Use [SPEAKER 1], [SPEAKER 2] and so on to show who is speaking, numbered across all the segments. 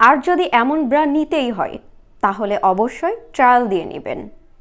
[SPEAKER 1] আর যদি এমন ব্রা নিতেই হয়, তাহলে অবশ্যই ট্রায়াল দিয়ে নেবেন।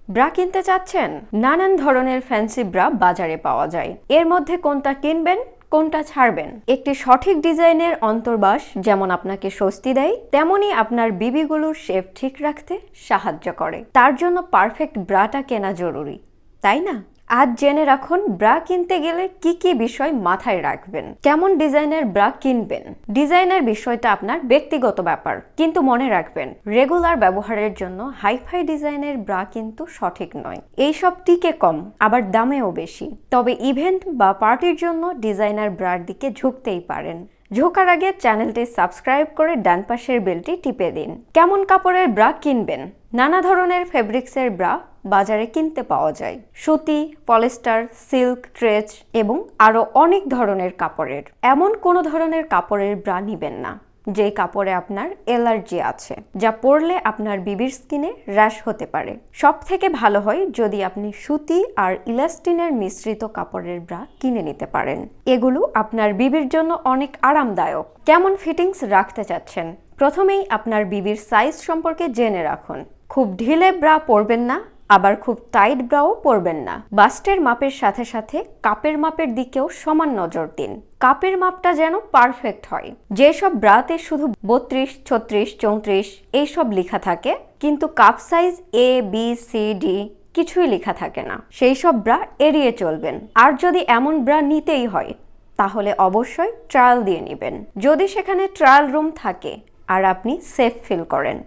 [SPEAKER 1] ব্রা কিনতে চাচ্ছেন? নানান ধরনের ফ্যান্সি ব্রা বাজারে পাওয়া যায়। এর মধ্যে কোনটা কিনবেন, কোনটা ছাড়বেন? একটি সঠিক ডিজাইনের অন্তর্বাস যেমন আপনাকে স্বস্তি দেয় তেমনই আপনার বিবিগুলোর শেপ ঠিক রাখতে সাহায্য করে। তার জন্য পারফেক্ট ব্রাটা কেনা জরুরি, তাই না? আজ জেনে রাখুন, ব্রা কিনতে গেলে কি কি বিষয় মাথায় রাখবেন? কেমন ডিজাইনের ব্রা কিনবেন? ডিজাইনের বিষয়টা আপনার ব্যক্তিগত ব্যাপার, কিন্তু মনে রাখবেন, রেগুলার ব্যবহারের জন্য হাইফাই ডিজাইনের ব্রা কিন্তু সঠিক নয়। এইসব টিকে কম, আবার দামেও বেশি। তবে ইভেন্ট বা পার্টির জন্য ডিজাইনার ব্রার দিকে ঝুঁকতেই পারেন। ঝোকার আগে চ্যানেলটি সাবস্ক্রাইব করে ডান পাশের বেলটি টিপে দিন। কেমন কাপড়ের ব্রা কিনবেন? নানা ধরনের ফেব্রিক্সের ব্রা বাজারে কিনতে পাওয়া যায়। সুতি, পলিস্টার, সিল্ক ট্রেচ এবং আরও অনেক ধরনের কাপড়ের। এমন কোনো ধরনের কাপড়ের ব্রা নিবেন না। যে কাপড়ে আপনার অ্যালার্জি আছে, যা পরলে আপনার বিবির স্কিনে র্যাশ হতে পারে। সব থেকে ভালো হয় যদি আপনি সুতি আর ইলাস্টিনের মিশ্রিত কাপড়ের ব্রা কিনে নিতে পারেন। এগুলো আপনার বিবির জন্য অনেক আরামদায়ক। কেমন ফিটিংস রাখতে চাচ্ছেন? প্রথমেই আপনার বিবির সাইজ সম্পর্কে জেনে রাখুন। খুব ঢিলে ব্রা পরবেন না আবার খুব টাইট ব্রাও পরবেন না। বাস্টের মাপের সাথে সাথে কাপের মাপের দিকেও সমান নজর দিন। কাপের মাপটা যেন পারফেক্ট হয়। যেসব ব্রাতে শুধু বত্রিশ, ছত্রিশ, চৌত্রিশ এইসব লেখা থাকে, কিন্তু cup size A B C D কিছুই লেখা থাকে না। সেই সব ব্রা এড়িয়ে চলবেন। আর যদি এমন ব্রা নিতেই হয়, তাহলে অবশ্যই ট্রায়াল দিয়ে নেবেন। যদি সেখানে ট্রায়াল রুম থাকে, আর আপনি সেফ ফিল করেন।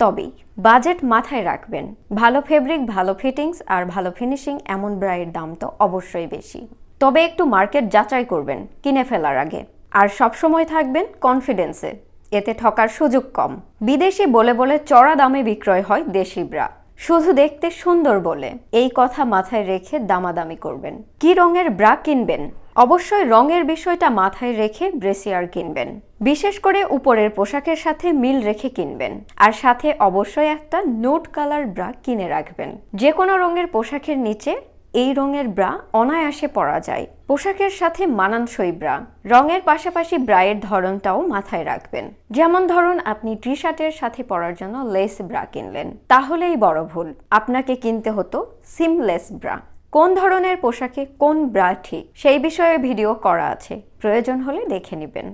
[SPEAKER 1] তবেই বাজেট মাথায় রাখবেন। ভালো ফেব্রিক ভালো ফিটিংস আর ভালো ফিনিশিং এমন ব্রাইয়ের দাম তো অবশ্যই বেশি। তবে একটু মার্কেট যাচাই করবেন, কিনে ফেলার আগে। আর সবসময় থাকবেন কনফিডেন্সে এতে ঠকার সুযোগ কম। বিদেশি বলে বলে চড়া দামে বিক্রয় হয় দেশি ব্রা। শুধু দেখতে সুন্দর বলে এই কথা মাথায় রেখে দামাদামি করবেন। কি রঙের ব্রা কিনবেন? অবশ্যই রঙের বিষয়টা মাথায় রেখে ব্রেসিয়ার কিনবেন। বিশেষ করে উপরের পোশাকের সাথে মিল রেখে কিনবেন। আর সাথে অবশ্যই একটা নোট কালার ব্রা কিনে রাখবেন। যে কোনো রঙের পোশাকের নিচে এই রঙের ব্রা অনায়াসে পরা যায়। পোশাকের সাথে মানানসই ব্রা। রঙের পাশাপাশি ব্রায়ের ধরনটাও মাথায় রাখবেন। যেমন ধরুন আপনি টি শার্টের সাথে পরার জন্য লেস ব্রা কিনলেন। তাহলেই বড় ভুল। আপনাকে কিনতে হতো সিমলেস ব্রা। কোন ধরনের পোশাকে কোন ব্রা ঠিক সেই বিষয়ে ভিডিও করা আছে। প্রয়োজন হলে দেখে নেবেন।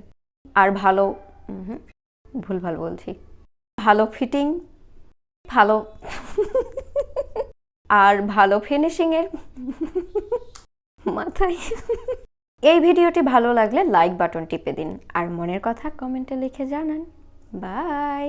[SPEAKER 1] আর ভালো উহুম, ভুলভাল বলছি। ভালো ফিটিং ভালো আর ভালো ফিনিশিংয়ের মাথায়। এই ভিডিওটি ভালো লাগলে লাইক বাটন টিপে দিন আর মনের কথা কমেন্টে লিখে জানান। বাই